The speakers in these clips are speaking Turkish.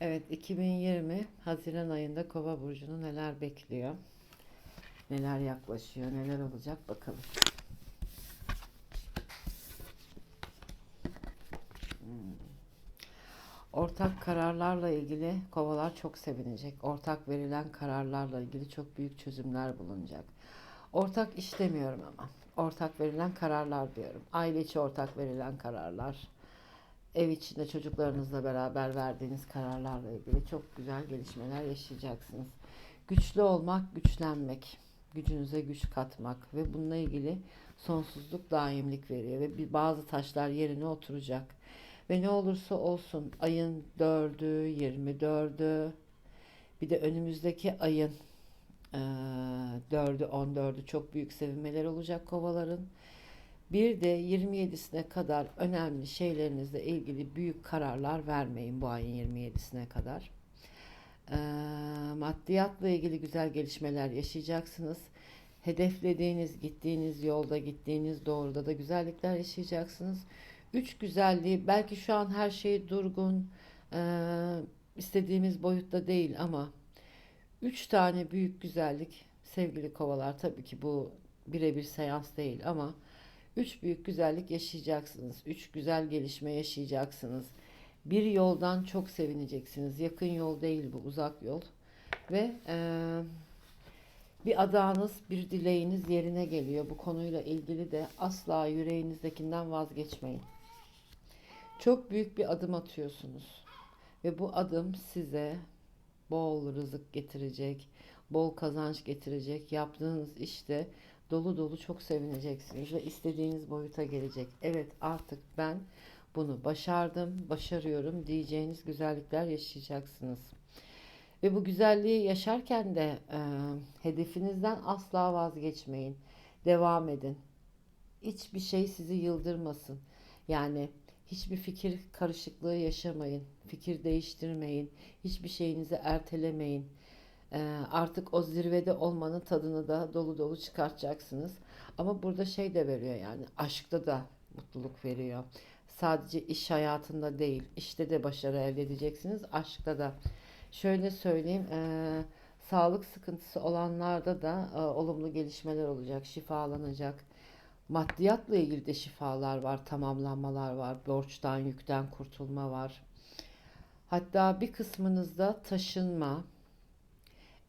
Evet, 2020 Haziran ayında Kova burcunu neler bekliyor? Neler yaklaşıyor? Neler olacak bakalım. Hmm. Ortak kararlarla ilgili kovalar çok sevinecek. Ortak verilen kararlarla ilgili çok büyük çözümler bulunacak. Ortak işlemiyorum ama. Ortak verilen kararlar diyorum. Aile içi ortak verilen kararlar. Ev içinde çocuklarınızla beraber verdiğiniz kararlarla ilgili çok güzel gelişmeler yaşayacaksınız. Güçlü olmak, güçlenmek, gücünüze güç katmak ve bununla ilgili sonsuzluk daimlik veriyor ve bazı taşlar yerine oturacak. Ve ne olursa olsun ayın 4'ü, 24'ü bir de önümüzdeki ayın eee 4'ü, 14'ü çok büyük sevinmeler olacak kovaların. Bir de 27'sine kadar önemli şeylerinizle ilgili büyük kararlar vermeyin bu ayın 27'sine kadar. Eee, maddiyatla ilgili güzel gelişmeler yaşayacaksınız. Hedeflediğiniz, gittiğiniz yolda, gittiğiniz doğruda da güzellikler yaşayacaksınız. Üç güzelliği, belki şu an her şey durgun, eee, istediğimiz boyutta değil ama üç tane büyük güzellik sevgili kovalar. Tabii ki bu birebir seans değil ama üç büyük güzellik yaşayacaksınız. Üç güzel gelişme yaşayacaksınız. Bir yoldan çok sevineceksiniz. Yakın yol değil bu, uzak yol. Ve eee, bir adağınız, bir dileğiniz yerine geliyor. Bu konuyla ilgili de asla yüreğinizdekinden vazgeçmeyin. Çok büyük bir adım atıyorsunuz. Ve bu adım size bol rızık getirecek, bol kazanç getirecek. Yaptığınız işte dolu dolu çok sevineceksiniz ve istediğiniz boyuta gelecek. Evet artık ben bunu başardım, başarıyorum diyeceğiniz güzellikler yaşayacaksınız. Ve bu güzelliği yaşarken de e, hedefinizden asla vazgeçmeyin. Devam edin. Hiçbir şey sizi yıldırmasın. Yani hiçbir fikir karışıklığı yaşamayın. Fikir değiştirmeyin. Hiçbir şeyinizi ertelemeyin. Ee, artık o zirvede olmanın tadını da dolu dolu çıkartacaksınız. Ama burada şey de veriyor yani aşkta da mutluluk veriyor. Sadece iş hayatında değil, işte de başarı elde edeceksiniz, aşkta da. Şöyle söyleyeyim, eee, sağlık sıkıntısı olanlarda da e, olumlu gelişmeler olacak, şifalanacak. Maddiyatla ilgili de şifalar var, tamamlanmalar var, borçtan, yükten kurtulma var. Hatta bir kısmınızda taşınma,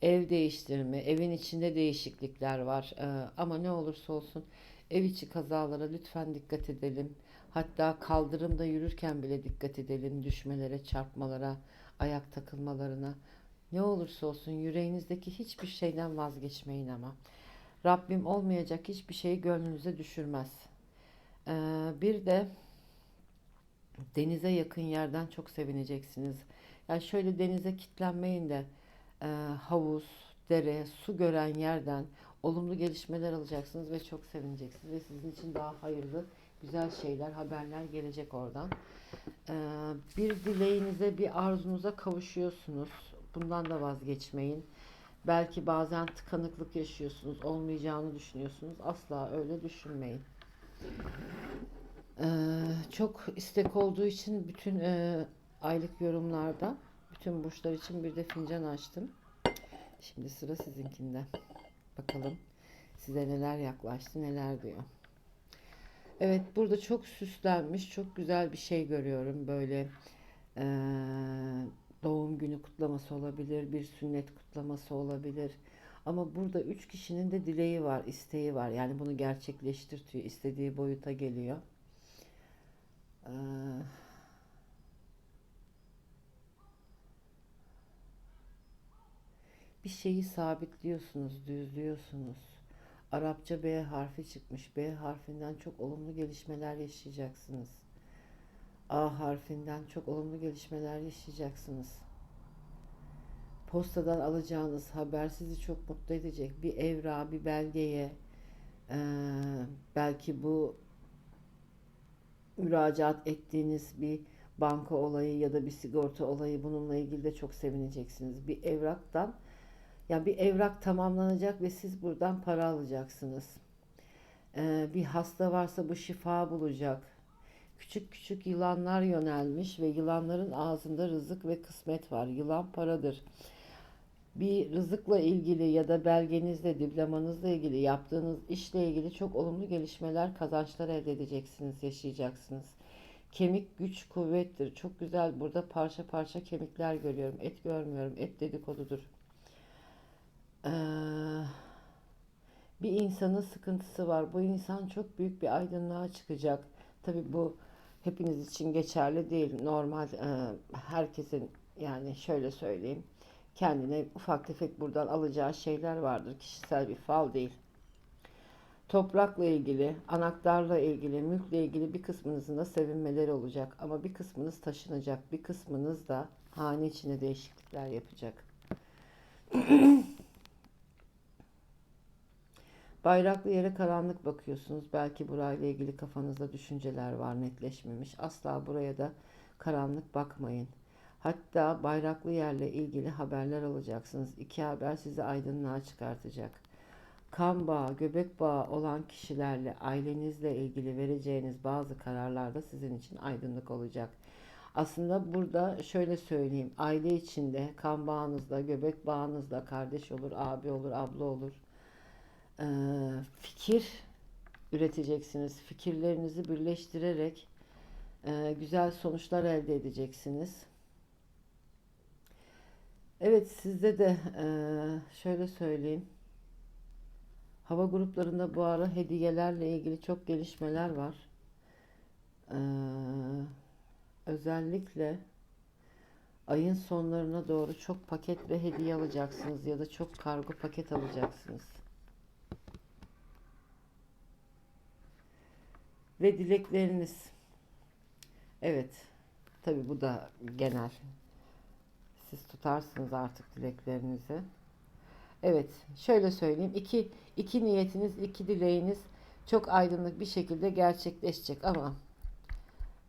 ev değiştirme, evin içinde değişiklikler var. Ee, ama ne olursa olsun ev içi kazalara lütfen dikkat edelim. Hatta kaldırımda yürürken bile dikkat edelim. Düşmelere, çarpmalara, ayak takılmalarına. Ne olursa olsun yüreğinizdeki hiçbir şeyden vazgeçmeyin ama. Rabbim olmayacak hiçbir şeyi gönlünüze düşürmez. Ee, bir de denize yakın yerden çok sevineceksiniz. Yani şöyle denize kitlenmeyin de e, havuz, dere, su gören yerden olumlu gelişmeler alacaksınız ve çok sevineceksiniz ve sizin için daha hayırlı, güzel şeyler, haberler gelecek oradan. E, bir dileğinize, bir arzunuza kavuşuyorsunuz. Bundan da vazgeçmeyin. Belki bazen tıkanıklık yaşıyorsunuz, olmayacağını düşünüyorsunuz. Asla öyle düşünmeyin. E, çok istek olduğu için bütün e, aylık yorumlarda bütün burçlar için bir de fincan açtım. Şimdi sıra sizinkinde. Bakalım size neler yaklaştı, neler diyor. Evet, burada çok süslenmiş, çok güzel bir şey görüyorum. Böyle eee, doğum günü kutlaması olabilir, bir sünnet kutlaması olabilir. Ama burada üç kişinin de dileği var, isteği var. Yani bunu gerçekleştirtiyor, istediği boyuta geliyor. Eee, bir şeyi sabitliyorsunuz, düzlüyorsunuz. Arapça B harfi çıkmış. B harfinden çok olumlu gelişmeler yaşayacaksınız. A harfinden çok olumlu gelişmeler yaşayacaksınız. Postadan alacağınız haber sizi çok mutlu edecek. Bir evrağa, bir belgeye, eee, belki bu müracaat ettiğiniz bir banka olayı ya da bir sigorta olayı bununla ilgili de çok sevineceksiniz. Bir evraktan ya bir evrak tamamlanacak ve siz buradan para alacaksınız. Ee, bir hasta varsa bu şifa bulacak. Küçük küçük yılanlar yönelmiş ve yılanların ağzında rızık ve kısmet var. Yılan paradır. Bir rızıkla ilgili ya da belgenizle, diplomanızla ilgili, yaptığınız işle ilgili çok olumlu gelişmeler, kazançlar elde edeceksiniz, yaşayacaksınız. Kemik güç kuvvettir. Çok güzel. Burada parça parça kemikler görüyorum. Et görmüyorum. Et dedikodudur. Ee, bir insanın sıkıntısı var. Bu insan çok büyük bir aydınlığa çıkacak. Tabii bu hepiniz için geçerli değil. Normal e, herkesin yani şöyle söyleyeyim. Kendine ufak tefek buradan alacağı şeyler vardır. Kişisel bir fal değil. Toprakla ilgili, anahtarla ilgili, mülkle ilgili bir kısmınızın da sevinmeleri olacak. Ama bir kısmınız taşınacak, bir kısmınız da hane içinde değişiklikler yapacak. Bayraklı yere karanlık bakıyorsunuz. Belki burayla ilgili kafanızda düşünceler var, netleşmemiş. Asla buraya da karanlık bakmayın. Hatta bayraklı yerle ilgili haberler alacaksınız. İki haber sizi aydınlığa çıkartacak. Kan bağı, göbek bağı olan kişilerle, ailenizle ilgili vereceğiniz bazı kararlar da sizin için aydınlık olacak. Aslında burada şöyle söyleyeyim. Aile içinde kan bağınızla, göbek bağınızla kardeş olur, abi olur, abla olur. Ee, fikir üreteceksiniz. Fikirlerinizi birleştirerek e, güzel sonuçlar elde edeceksiniz. Evet sizde de e, şöyle söyleyeyim. Hava gruplarında bu ara hediyelerle ilgili çok gelişmeler var. Ee, özellikle ayın sonlarına doğru çok paket ve hediye alacaksınız ya da çok kargo paket alacaksınız. Ve dilekleriniz. Evet. Tabii bu da genel. Siz tutarsınız artık dileklerinizi. Evet, şöyle söyleyeyim. İki, iki niyetiniz, iki dileğiniz çok aydınlık bir şekilde gerçekleşecek ama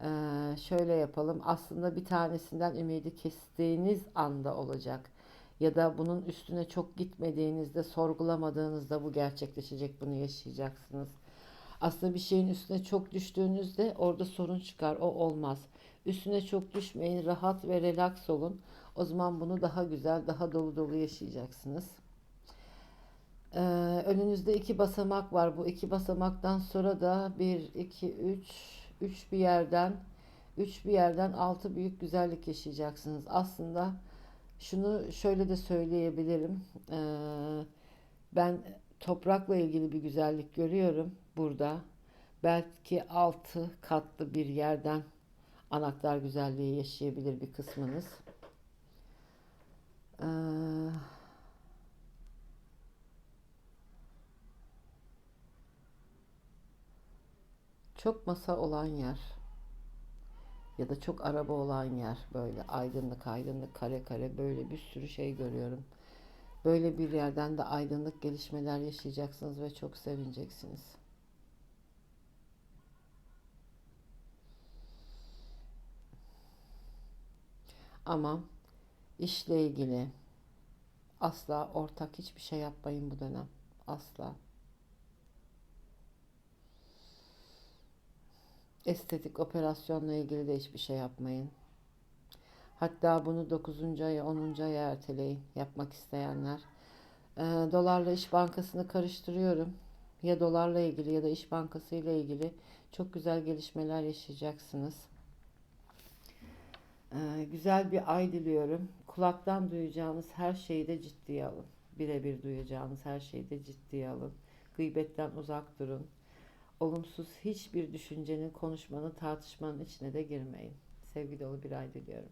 eee, şöyle yapalım. Aslında bir tanesinden ümidi kestiğiniz anda olacak. Ya da bunun üstüne çok gitmediğinizde, sorgulamadığınızda bu gerçekleşecek, bunu yaşayacaksınız. Aslında bir şeyin üstüne çok düştüğünüzde orada sorun çıkar, o olmaz. Üstüne çok düşmeyin, rahat ve relax olun. O zaman bunu daha güzel, daha dolu dolu yaşayacaksınız. Ee, önünüzde iki basamak var. Bu iki basamaktan sonra da bir, iki, üç, üç bir yerden, üç bir yerden altı büyük güzellik yaşayacaksınız. Aslında şunu şöyle de söyleyebilirim. Ee, ben toprakla ilgili bir güzellik görüyorum burada. Belki altı katlı bir yerden anahtar güzelliği yaşayabilir bir kısmınız. Ee, çok masa olan yer ya da çok araba olan yer böyle aydınlık aydınlık kare kare böyle bir sürü şey görüyorum. Böyle bir yerden de aydınlık gelişmeler yaşayacaksınız ve çok sevineceksiniz. Ama işle ilgili asla ortak hiçbir şey yapmayın bu dönem. Asla. Estetik operasyonla ilgili de hiçbir şey yapmayın. Hatta bunu 9. aya 10. aya erteleyin yapmak isteyenler. Ee, dolarla İş Bankası'nı karıştırıyorum. Ya dolarla ilgili ya da İş Bankası ile ilgili çok güzel gelişmeler yaşayacaksınız. Ee, güzel bir ay diliyorum. Kulaktan duyacağınız her şeyi de ciddiye alın. Birebir duyacağınız her şeyi de ciddiye alın. Gıybetten uzak durun. Olumsuz hiçbir düşüncenin, konuşmanın, tartışmanın içine de girmeyin. Sevgi dolu bir ay diliyorum.